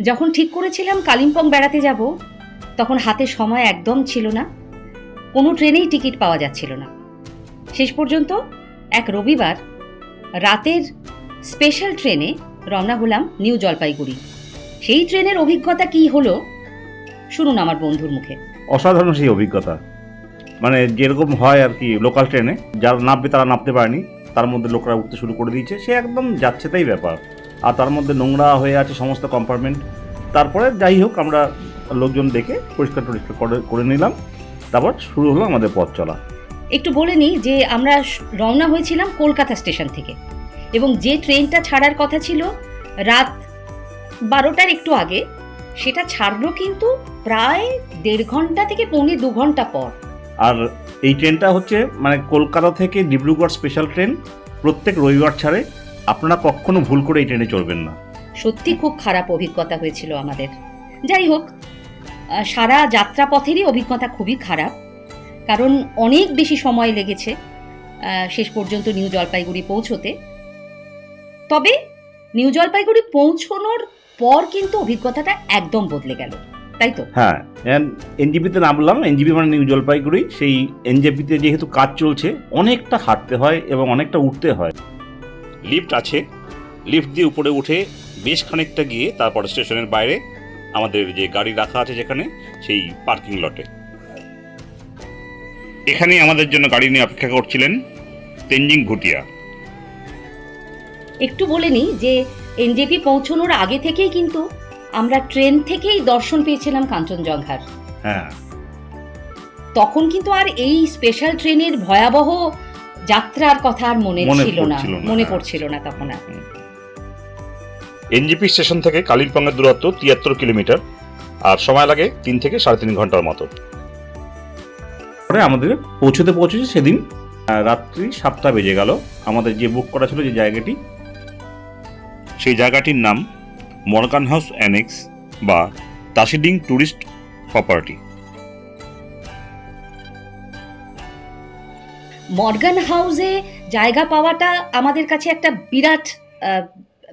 যখন ঠিক করেছিলাম কালিম্পং বেড়াতে যাব, তখন হাতে সময় একদম ছিল না। কোনো ট্রেনেই টিকিট পাওয়া যাচ্ছিল না। শেষ পর্যন্ত এক রবিবার রাতের স্পেশাল ট্রেনে রওনা হলাম নিউ জলপাইগুড়ি। সেই ট্রেনের অভিজ্ঞতা কি হলো, শুনুন আমার বন্ধুর মুখে। অসাধারণ সেই অভিজ্ঞতা। মানে যেরকম হয় আর কি লোকাল ট্রেনে, যারা নামবে তারা নামতে পারেনি, তার মধ্যে লোকরা উঠতে শুরু করে দিয়েছে, সে একদম যাচ্ছে তাই ব্যাপার। আর তার মধ্যে নোংরা হয়ে আছে সমস্ত কম্পার্টমেন্ট তারপরে যাই হোক আমরা লোকজন দেখে পরিষ্কার টরিষ্কার করে করে নিলাম। তারপর শুরু হলো আমাদের পথ চলা। একটু বলে নিই যে আমরা রওনা হয়েছিলাম কলকাতা স্টেশন থেকে এবং যে ট্রেনটা ছাড়ার কথা ছিল রাত বারোটার একটু আগে সেটা ছাড়লো কিন্তু প্রায় দেড় ঘণ্টা থেকে পৌনে দু ঘণ্টা পর। আর এই ট্রেনটা হচ্ছে মানে কলকাতা থেকে ডিব্রুগড় স্পেশাল ট্রেন প্রত্যেক রবিবার ছাড়ে। আপনারা কখনো ভুল করে এই ট্রেনে চড়বেন না। সত্যি খুব খারাপ অভিজ্ঞতা হয়েছিল আমাদের। যাই হোক সারা যাত্রাপথেরই অভিজ্ঞতা খুবই খারাপ কারণ অনেক বেশি সময় লেগেছে শেষ পর্যন্ত নিউ জলপাইগুড়ি পৌঁছোতে। তবে নিউ জলপাইগুড়ি পৌঁছানোর পর কিন্তু অভিজ্ঞতাটা একদম বদলে গেল তাই তো? হ্যাঁ এনজিপিতে নামলাম এনজিপি মানে নিউ জলপাইগুড়ি সেই এনজিপিতে যেহেতু কাজ চলছে অনেকটা হাঁটতে হয় এবং অনেকটা উঠতে হয়। লিফট আছে। লিফট দিয়ে উপরে উঠে বেশ খানিকটা গিয়ে তারপর স্টেশনের বাইরে আমাদের যে গাড়ি রাখা আছে যেখানে সেই পার্কিং লটে। এখানেই আমাদের জন্য গাড়ি নিয়ে অপেক্ষা করছিলেন তেনজিং ভুটিয়া। একটু বলে নিই যে এনজেপি পৌঁছানোর আগে থেকেই কিন্তু আমরা ট্রেন থেকেই দর্শন পেয়েছিলাম কাঞ্চনজঙ্ঘার। হ্যাঁ। তখন কিন্তু আর এই স্পেশাল ট্রেনের ভয়াবহ যাত্রার কথা আর মনে ছিল না মনে। পড়ছিল না তখন আর। এনজিপি স্টেশন থেকে কালিম্পংয়ের দূরত্ব তিয়াত্তর কিলোমিটার আর সময় লাগে তিন থেকে সাড়ে তিন ঘণ্টার মতো। পরে আমাদের পৌঁছতে পৌঁছেছে সেদিন আহ, রাত্রি সাতটা বেজে গেল। আমাদের যে বুক করা ছিল যে জায়গাটি সেই জায়গাটির নাম মর্গান হাউস অ্যানেক্স বা তাসিডিং ট্যুরিস্ট প্রপার্টি। মর্গান হাউসে জায়গা পাওয়াটা আমাদের কাছে একটা বিরাট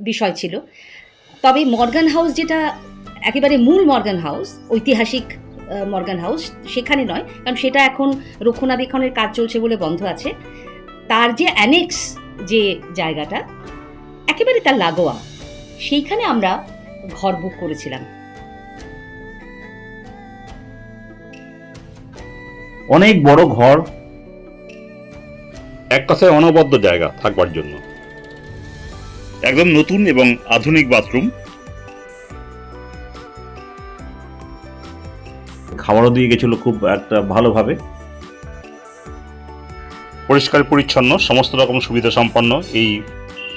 বিষয় ছিল। তবে মর্গান হাউস যেটা একেবারে মূল মর্গান হাউস, ঐতিহাসিক মর্গান হাউস, সেখানে নয়। কারণ সেটা এখন রক্ষণাবেক্ষণের কাজ চলছে বলে বন্ধ আছে। তার যে অ্যানেক্স যে জায়গাটা, একেবারে তার লাগোয়া। সেইখানে আমরা ঘর বুক করেছিলাম। অনেক বড় ঘর এক কথায় অনবদ্য জায়গা থাকবার জন্য। একদম নতুন এবং আধুনিক বাথরুম। খাবারও দিয়ে গেছিল খুব একটা ভালোভাবে। পরিষ্কার পরিচ্ছন্ন সমস্ত রকম সুবিধা সম্পন্ন এই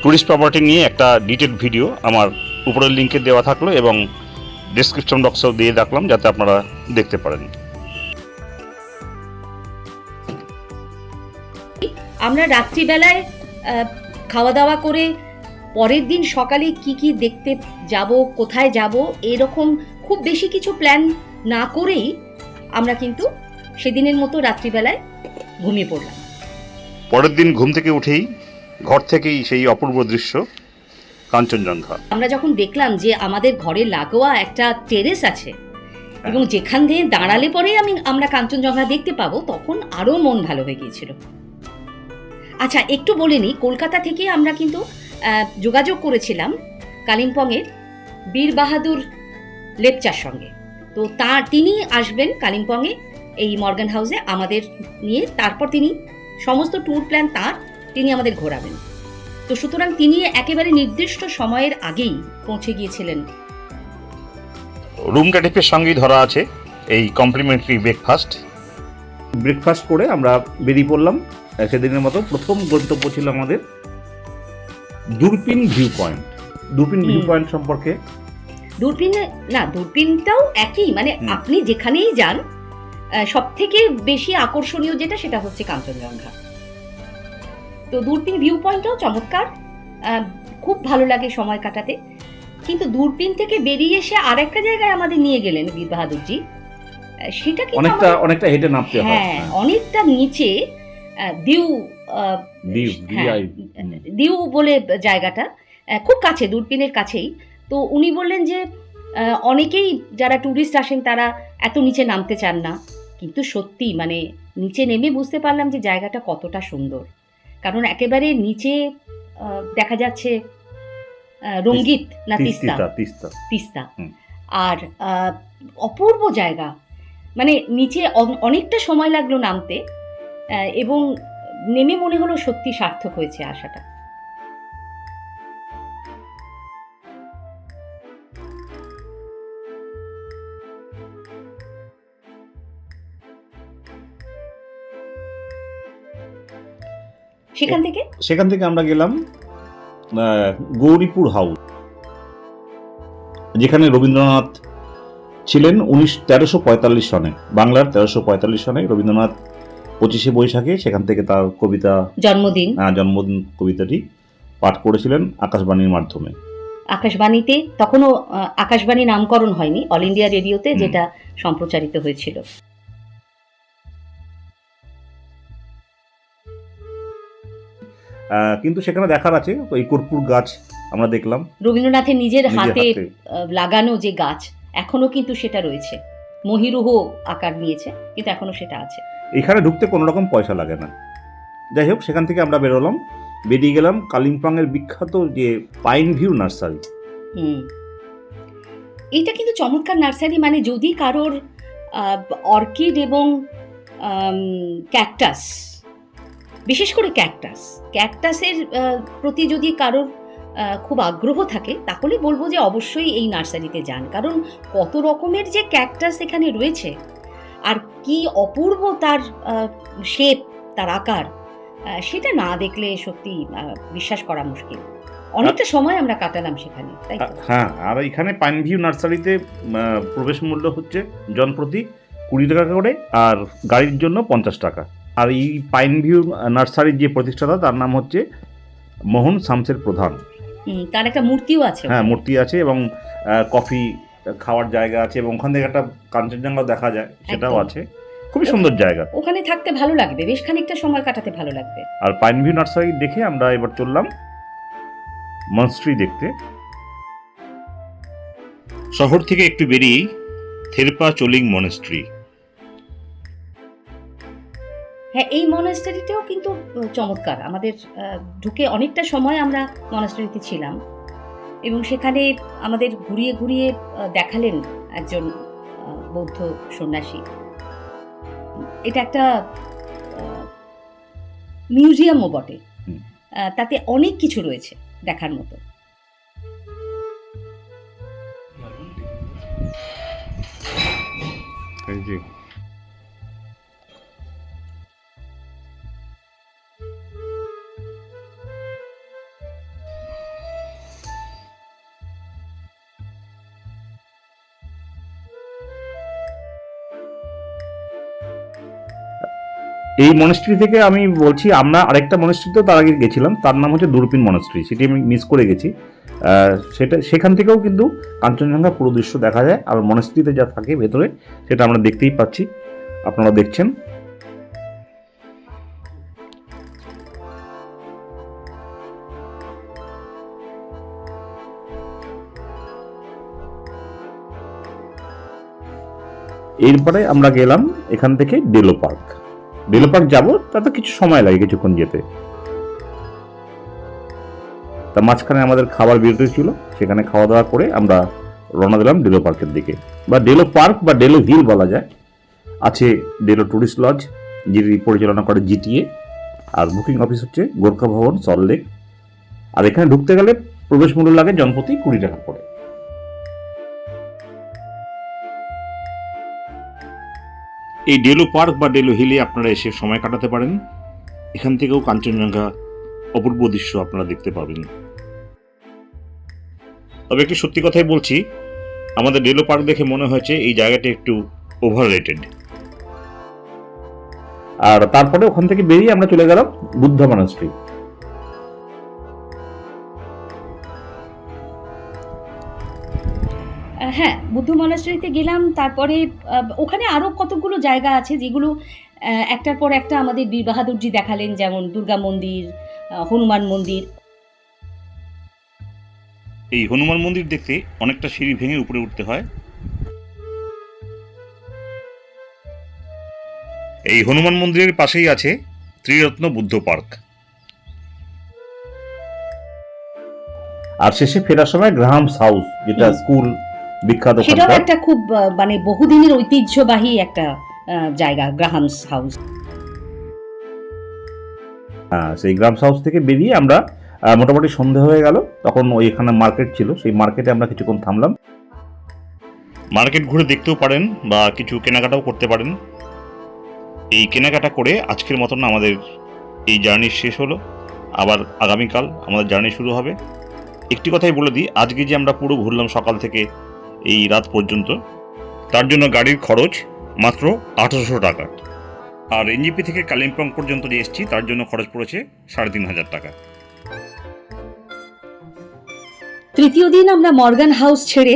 ট্যুরিস্ট প্রপার্টি নিয়ে একটা ডিটেল ভিডিও আমার উপরের লিঙ্কে দেওয়া থাকল এবং ডিসক্রিপশন বক্সেও দিয়ে রাখলাম যাতে আপনারা দেখতে পারেন। আমরা রাত্রিবেলায় খাওয়া দাওয়া করে পরের দিন সকালে কি কি দেখতে যাব কোথায় যাব এরকম খুব বেশি কিছু প্ল্যান না করেই আমরা কিন্তু সেদিনের মতো রাত্রিবেলায় ঘুমিয়ে পড়লাম। পরের দিন ঘুম থেকে উঠেই ঘর থেকেই সেই অপূর্ব দৃশ্য কাঞ্চনজঙ্ঘা। আমরা যখন দেখলাম যে আমাদের ঘরে লাগোয়া একটা টেরেস আছে এবং যেখান দিয়ে দাঁড়ালে পরে আমি আমরা কাঞ্চনজঙ্ঘা দেখতে পাবো তখন আরও মন ভালো হয়ে গিয়েছিল। আচ্ছা একটু বলে নিই কলকাতা থেকে আমরা কিন্তু যোগাযোগ করেছিলাম কালিম্পংয়ের বীর বাহাদুর লেপচার সঙ্গে। তো তার, তিনি আসবেন কালিম্পংয়ে এই মর্গান হাউসে আমাদের নিয়ে, তারপর তিনি সমস্ত ট্যুর প্ল্যান তার, তিনি আমাদের ঘোরাবেন। তো সুতরাং তিনি একেবারে নির্দিষ্ট সময়ের আগেই পৌঁছে গিয়েছিলেন। রুম ট্যারিফের সঙ্গেই ধরা আছে এই কমপ্লিমেন্টারি ব্রেকফাস্ট। ব্রেকফাস্ট করে আমরা বেরিয়ে পড়লাম। সেদিনের মতো প্রথম গন্তব্য ছিল আমাদের Durpin view point Durpin view point সম্পর্কে। দূরবীনে না দূরবীনটাও একই। মানে আপনি যেখানেই যান সব থেকে বেশি আকর্ষণীয় যেটা সেটা হচ্ছে কাঞ্চনজঙ্ঘা। তো দূরবীন ভিউ পয়েন্টটাও চমৎকার খুব ভালো লাগে সময় কাটাতে। কিন্তু দূরবীন থেকে বেরিয়ে এসে আর একটা জায়গায় আমাদের নিয়ে গেলেন বীর বাহাদুরজি সেটা কিন্তু অনেকটা অনেকটা হেঁটে নামতে হয়। হ্যাঁ অনেকটা নিচে দিউ দিউ হ্যাঁ, দিউ বলে জায়গাটা খুব কাছে দূরবীনের কাছেই। তো উনি বললেন যে অনেকেই যারা ট্যুরিস্ট আসেন তারা এত নিচে নামতে চান না। কিন্তু সত্যি মানে নিচে নেমে বুঝতে পারলাম যে জায়গাটা কতটা সুন্দর। কারণ একেবারে নিচে দেখা যাচ্ছে রঙ্গিত না তিস্তা। তিস্তা। আর অপূর্ব জায়গা। মানে নিচে অনেকটা সময় লাগল নামতে এবং নেমে মনে হলো সত্যি সার্থক হয়েছে আশাটা। সেখান থেকে? সেখান থেকে আমরা গেলাম আহ, গৌরীপুর হাউস যেখানে রবীন্দ্রনাথ ছিলেন উনিশ তেরোশো পঁয়তাল্লিশ সনে বাংলার তেরোশো পঁয়তাল্লিশ সনে রবীন্দ্রনাথ পঁচিশে বৈশাখে সেখান থেকে তার কবিতা জন্মদিন। আহ, জন্মদিন কবিতাটি পাঠ করেছিলেন আকাশবাণীর মাধ্যমে। আকাশবাণীতে তখনও আকাশবাণী নামকরণ হয়নি অল ইন্ডিয়া রেডিওতে যেটা সম্প্রচারিত হয়েছিল। কিন্তু সেখানে দেখার আছে এই কর্পূর গাছ আমরা দেখলাম। রবীন্দ্রনাথের নিজের হাতে লাগানো যে গাছ এখনও কিন্তু সেটা রয়েছে। মহিরুহ আকার নিয়েছে কিন্তু এখনও সেটা আছে। এখানে ঢুকতে কোনো রকম পয়সা লাগে না। যাই হোক সেখান থেকে আমরা বেরোলাম বেরিয়ে গেলাম কালিম্পংয়ের বিখ্যাত যে পাইন ভিউ নার্সারি। হুম। এইটা কিন্তু চমৎকার নার্সারি মানে যদি কারোর অর্কিড এবং ক্যাকটাস বিশেষ করে ক্যাকটাস ক্যাকটাসের প্রতি যদি কারোর খুব আগ্রহ থাকে তাহলে বলব যে অবশ্যই এই নার্সারিতে যান। কারণ কত রকমের যে ক্যাকটাস এখানে রয়েছে আর কি অপূর্ব তার শেপ তার আকার সেটা না দেখলে সত্যি বিশ্বাস করা মুশকিল। অনেকটা সময় আমরা কাটালাম সেখানে তাই হ্যাঁ আর এখানে পাইন ভিউ নার্সারিতে প্রবেশ মূল্য হচ্ছে জনপ্রতি কুড়ি টাকা করে আর গাড়ির জন্য পঞ্চাশ টাকা। আর এই পাইন ভিউ নার্সারির যে প্রতিষ্ঠাতা তার নাম হচ্ছে মোহন শামসের প্রধান। তার একটা মূর্তিও আছে হ্যাঁ মূর্তি আছে এবং কফি খাওয়ার জায়গা আছে এবং ওখান থেকে একটা কাঞ্চনজঙ্ঘা দেখা যায় সেটাও আছে। খুবই সুন্দর জায়গা। ওখানে থাকতে ভালো লাগবে বেশ খানিকটা সময় কাটাতে ভালো লাগবে। আর পাইন ভিউ নার্সারি দেখে আমরা এবার চললাম মনস্ট্রি দেখতে। শহর থেকে একটু বেরিয়েই থেরপা চোলিং মনেস্ট্রি হ্যাঁ এই মনাস্টারিটাও কিন্তু চমৎকার। আমাদের ঢুকে অনেকটা সময় আমরা মনাস্টারিতে ছিলাম এবং সেখানে আমাদের ঘুরিয়ে ঘুরিয়ে দেখালেন একজন বৌদ্ধ সন্ন্যাসী। এটা একটা মিউজিয়ামও বটে। তাতে অনেক কিছু রয়েছে দেখার মতো। এই মনেস্ট্রি থেকে আমি বলছি, আমরা আরেকটা মনেস্ট্রিতেও তার আগে গেছিলাম, তার নাম হচ্ছে দূরবীন মনেস্ট্রি সেটি আমি মিস করে গেছি। সেটা, সেখান থেকেও কিন্তু কাঞ্চনজঙ্ঘা পুরো দৃশ্য দেখা যায়, আর মনেস্ট্রিতে যা থাকে ভেতরে, সেটা আমরা দেখতেই পাচ্ছি, আপনারা দেখছেন। এরপরে আমরা গেলাম এখান থেকে ডেলো পার্ক। ডেলো পার্ক যাব, তাতে কিছু সময় লাগে কিছুক্ষণ যেতে। তা মাঝখানে আমাদের খাবার বিরতি ছিল, সেখানে খাওয়া দাওয়া করে আমরা রওনা দিলাম ডেলো পার্কের দিকে। বা ডেলো পার্ক বা ডেলো হিল বলা যায়। আছে ডেলো ট্যুরিস্ট লজ যেটি পরিচালনা করে জিটিএ, আর বুকিং অফিস হচ্ছে গোর্খা ভবন সল্টলেক আর এখানে ঢুকতে গেলে প্রবেশ মূল্য লাগে জনপ্রতি কুড়ি টাকা করে। এই ডেলো পার্ক বা ডেলো হিলে আপনারা এসে সময় কাটাতে পারেন। এখান থেকেও কাঞ্চনজঙ্ঘা অপূর্ব দৃশ্য আপনারা দেখতে পাবেন। তবে একটি সত্যি কথাই বলছি, আমাদের ডেলো পার্ক দেখে মনে হয়েছে এই জায়গাটা একটু ওভার রেটেড আর তারপরে ওখান থেকে বেরিয়ে আমরা চলে গেলাম বুদ্ধ মনাস্ট্রি বুদ্ধ মনাস্ট্রিতে গেলাম তারপরে আহ, ওখানে আরও কতগুলো জায়গা আছে যেগুলো আহ, একটার পর একটা আমাদের বীর বাহাদুরজি দেখালেন যেমন দুর্গা মন্দির হনুমান মন্দির। এই হনুমান মন্দির দেখতে অনেকটা সিঁড়ি ভেঙে উপরে উঠতে হয়। এই হনুমান মন্দিরের পাশেই আছে ত্রিরত্ন বুদ্ধ পার্ক। আর শেষে ফেরার সময় গ্রাহামস হাউস যেটা স্কুল বিখ্যাত সেটাও একটা খুব মানে বহুদিনের ঐতিহ্যবাহী একটা জায়গা গ্রাহামস হাউস। হ্যাঁ সেই গ্রামস হাউস থেকে বেরিয়ে আমরা মোটামুটি সন্ধে হয়ে গেল। তখন ওই এখানে মার্কেট ছিল সেই মার্কেটে আমরা কিছুক্ষণ থামলাম। মার্কেট ঘুরে দেখতেও পারেন বা কিছু কেনাকাটাও করতে পারেন। এই কেনাকাটা করে আজকের মতন আমাদের এই জার্নি শেষ হলো। আবার আগামীকাল আমাদের জার্নি শুরু হবে। একটি কথাই বলে দিই আজকে যে আমরা পুরো ঘুরলাম সকাল থেকে এই রাত পর্যন্ত। তার জন্য গাড়ির খরচ মাত্র আঠারোশো টাকা। আর এনজিপি থেকে কালিম্পং পর্যন্ত যে এসেছি তার জন্য খরচ পড়েছে সাড়ে তিন হাজার টাকা। তৃতীয় দিন আমরা মর্গান হাউস ছেড়ে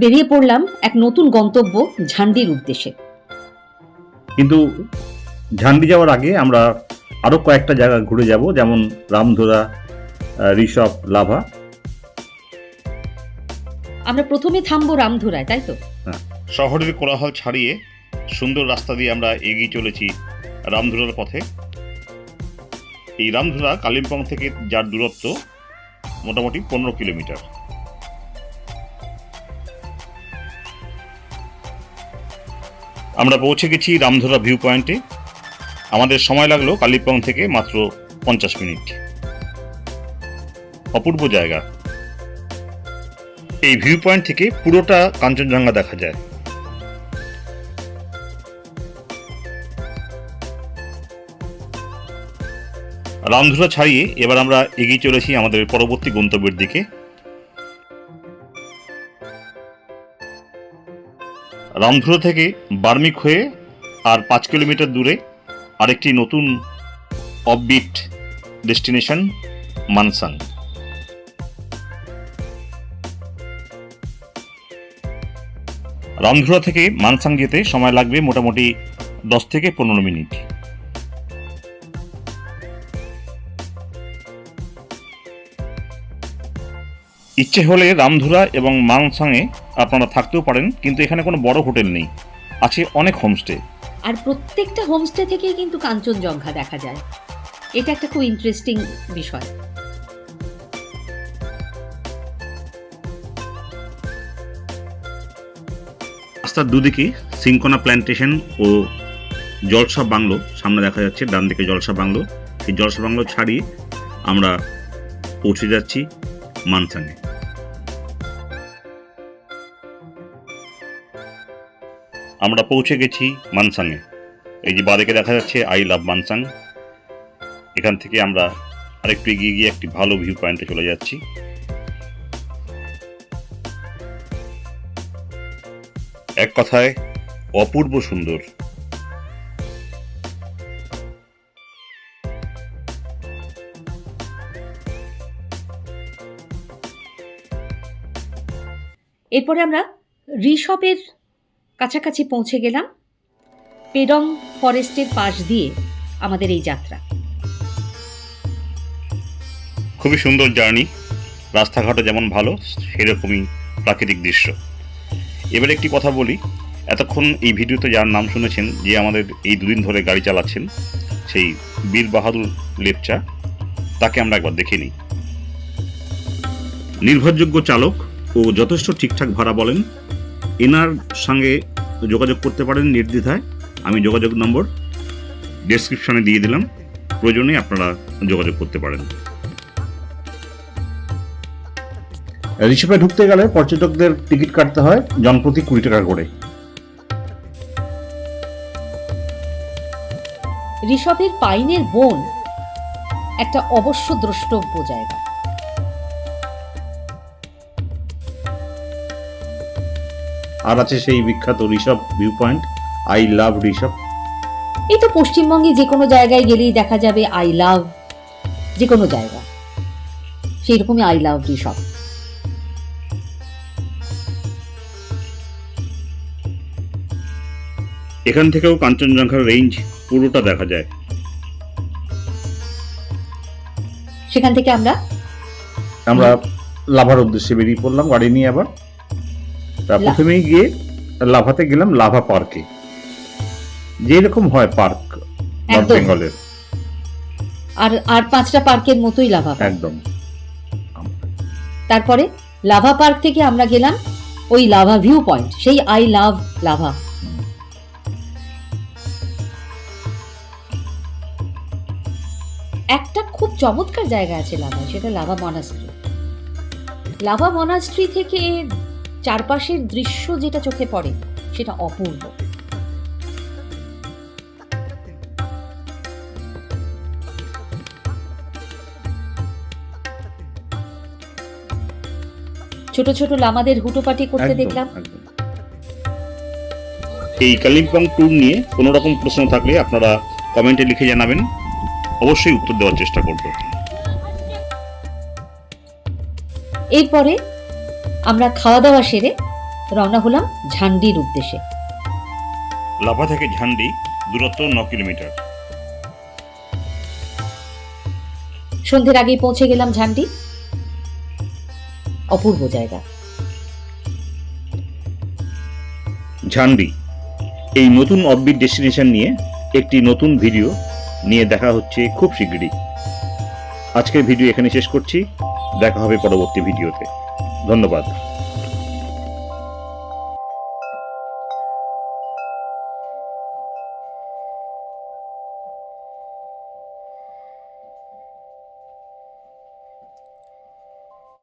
বেরিয়ে পড়লাম এক নতুন গন্তব্য ঝান্ডির উদ্দেশ্যে। কিন্তু ঝান্ডি যাওয়ার আগে আমরা আরও কয়েকটা জায়গা ঘুরে যাব যেমন রামধুরা ঋষভ লাভা। আমরা প্রথমে থামবো রামধুরায়, তাই তো? শহরের কোলাহল ছাড়িয়ে সুন্দর রাস্তা দিয়ে আমরা এগিয়ে চলেছি রামধুরার পথে। এই রামধুরা কালিম্পং থেকে যার দূরত্ব মোটামুটি পনেরো কিলোমিটার। আমরা পৌঁছে গেছি রামধুরা ভিউ পয়েন্টে। আমাদের সময় লাগল কালিম্পং থেকে মাত্র পঞ্চাশ মিনিট। অপূর্ব জায়গা। এই ভিউ পয়েন্ট থেকে পুরোটা কাঞ্চনজঙ্ঘা দেখা যায়। রামধুরা ছাড়িয়ে এবার আমরা এগিয়ে চলেছি আমাদের পরবর্তী গন্তব্যের দিকে। রামধুরা থেকে বার্মিক হয়ে আর পাঁচ কিলোমিটার দূরে আরেকটি নতুন অফবিট ডেস্টিনেশন মানসাং রামধুরা থেকে মানসাং যেতে সময় লাগবে মোটামুটি দশ থেকে পনেরো মিনিট। ইচ্ছে হলে রামধুরা এবং মানসাংয়ে আপনারা থাকতেও পারেন, কিন্তু এখানে কোনো বড় হোটেল নেই। আছে অনেক হোমস্টে। আর প্রত্যেকটা হোমস্টে থেকেই কিন্তু কাঞ্চনজঙ্ঘা দেখা যায়। এটা একটা খুব ইন্টারেস্টিং বিষয়। রাস্তার দুদিকে সিংকোনা প্ল্যান্টেশন ও জলসা বাংলো সামনে দেখা যাচ্ছে ডান দিকে জলসা বাংলো। এই জলসা বাংলো ছাড়িয়ে আমরা পৌঁছে যাচ্ছি মানসাংয়ে আমরা পৌঁছে গেছি মানসাংয়ে এই যে বাদিকে দেখা যাচ্ছে, আই লাভ মানসাং। এখান থেকে আমরা আরেকটু এগিয়ে গিয়ে একটি ভালো ভিউ পয়েন্টে চলে যাচ্ছি। এক কথায় অপূর্ব সুন্দর। এরপরে আমরা ঋষভের কাছাকাছি পৌঁছে গেলাম পেডং ফরেস্টের পাশ দিয়ে আমাদের এই যাত্রা। খুবই সুন্দর জার্নি। রাস্তাঘাটও যেমন ভালো সেরকমই প্রাকৃতিক দৃশ্য। এবার একটি কথা বলি। এতক্ষণ এই ভিডিওতে যার নাম শুনেছেন, যে আমাদের এই দুদিন ধরে গাড়ি চালাচ্ছেন, সেই বীর বাহাদুর লেপচা, তাকে আমরা একবার দেখে নিই। নির্ভরযোগ্য চালক ও যথেষ্ট ঠিকঠাক ভাড়া বলেন। এনার সঙ্গে যোগাযোগ করতে পারেন নির্দ্বিধায়। আমি যোগাযোগ নম্বর ডেসক্রিপশনে দিয়ে দিলাম। প্রয়োজনে আপনারা যোগাযোগ করতে পারেন। ঋষভে ঢুকতে গেলে পর্যটকদের টিকিট কাটতে হয় জনপ্রতি কুড়ি টাকা করে। ঋষভের পাইনের বন একটা অবশ্য দ্রষ্টব্য জায়গা। আর আছে সেই বিখ্যাত Rishop view point I love Rishop. এই তো পশ্চিমবঙ্গে যে কোনো জায়গায় গেলেই দেখা যাবে আই লাভ যে কোনো জায়গা। সেই রকমই আই লাভ ঋষভ। এখান থেকেও কাঞ্চনজঙ্ঘার রেঞ্জ পুরোটা দেখা যায়। সেখান থেকে আমরা? আমরা লাভার উদ্দেশ্যে বেরিয়ে পড়লাম গাড়ি নিয়ে আবার। তা প্রথমেই গিয়ে লাভাতে গেলাম লাভা পার্কে যেরকম হয় পার্ক নর্থ বেঙ্গলের আর আর পাঁচটা পার্কের মতোই লাভা একদম। তারপরে লাভা পার্ক থেকে আমরা গেলাম ওই লাভা ভিউ পয়েন্ট সেই আই লাভ লাভা। চমৎকার জায়গা আছে লাভায় সেটা লাভা মনাস্ট্রি লাভা মনাস্ট্রি থেকে চারপাশের দৃশ্য যেটা চোখে পড়ে সেটা অপূর্ব। ছোট ছোট লামাদের হুটোপাটি করতে দেখলাম। এই কালিম্পং ট্যুর নিয়ে কোনো রকম প্রশ্ন থাকলে আপনারা কমেন্টে লিখে জানাবেন। অবশ্যই উত্তর দেওয়ার চেষ্টা করব। এরপরে আমরা খাওয়া দাওয়া সেরে রওনা হলাম ঝান্ডির উদ্দেশ্যে। লাভা থেকে ঝান্ডি দূরত্ব ন কিলোমিটার। সন্ধ্যের আগেই পৌঁছে গেলাম ঝান্ডি। অপূর্ব জায়গা। ঝান্ডি এই নতুন অফবিট ডেস্টিনেশন নিয়ে একটি নতুন ভিডিও নিয়ে দেখা হচ্ছে খুব শীঘ্রই আজকের ভিডিও এখানে শেষ করছি। দেখা হবে পরবর্তী ভিডিওতে। ধন্যবাদ।